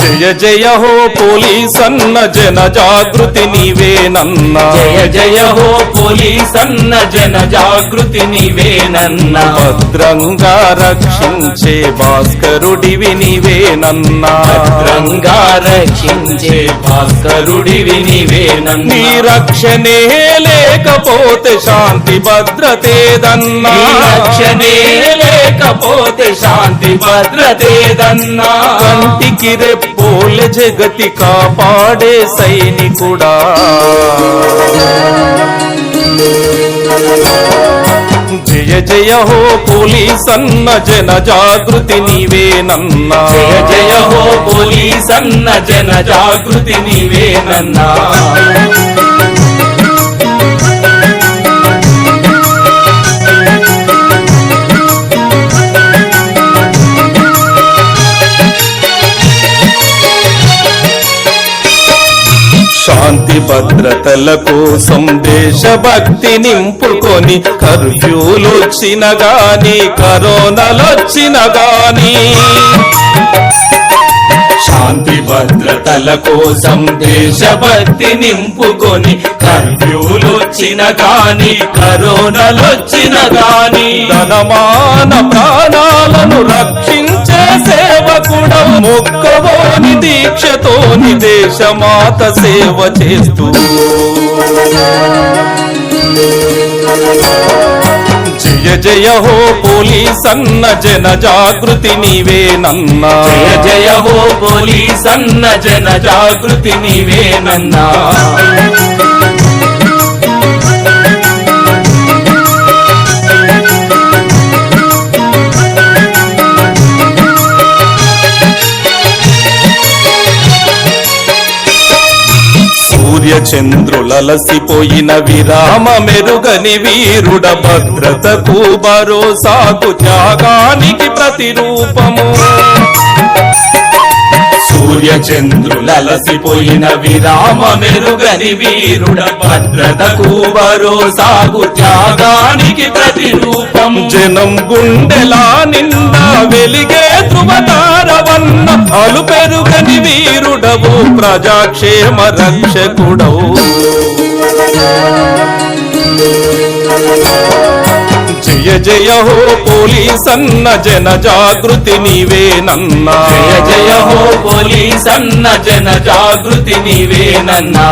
జయ జయ హో పోలీస్ అన్న జన జాగృతి నీవేనన్న జయ జయ హో పోలీస్ అన్న జన జాగృతి నీవేనన్న భద్రంగా రక్షించే భాస్కరుడివి నీవేనన్న భద్రంగా రక్షించే భాస్కరుడివి నీవేనన్న నీ రక్షణే లేకపోతే శాంతి భద్రతేదన్నా లేకపోతే శాంతి భద్రతేదన్నా కంటికి రెప్పోలే జగతి కాపాడే సైనికుడా. జయ జయ హో పోలీస్ అన్న జన జాగృతి నీవేనన్నా జయ జయ హో పోలీస్ అన్న జన జాగృతి నీవేనన్నా భద్రతల కోసం దేశభక్తి నింపుకొని కర్ఫ్యూలొచ్చిన గాని కరోనాలొచ్చిన గాని. శాంతి భద్రతల కోసం దేశభక్తి నింపుకొని కర్ఫ్యూలొచ్చిన గాని కరోనాలొచ్చిన గాని. ధనమాన ప్రాణాలను రక్షించే సేవకుడవు మొక్కవోని దీక్షతో దేశమాత సేవ చేస్తూ. జయ జయ హో పోలీస్ అన్న జన జాగృతి నీవేనన్నా జయ జయ హో పోలీస్ అన్న జన జాగృతి నీవేనన్నా చంద్రులలసిపోయిన విరామ మెరుగని వీరుడ భద్రతకు భరోసాకు త్యాగానికి ప్రతిరూపము. సూర్య చంద్రులలసిపోయిన విరామ మెరుగని వీరుడ భద్రతకు భరోసాగు త్యాగానికి ప్రతిరూపం జనం గుండెలా నిండా వెలిగే వీరుడవు ప్రజాక్షేమ రక్షకుడవు. జయ జయ హో పోలీస్ అన్న జన జాగృతి నీవేనన్నా జయ జయ హో పోలీస్ అన్న జన జాగృతి నీవేనన్నా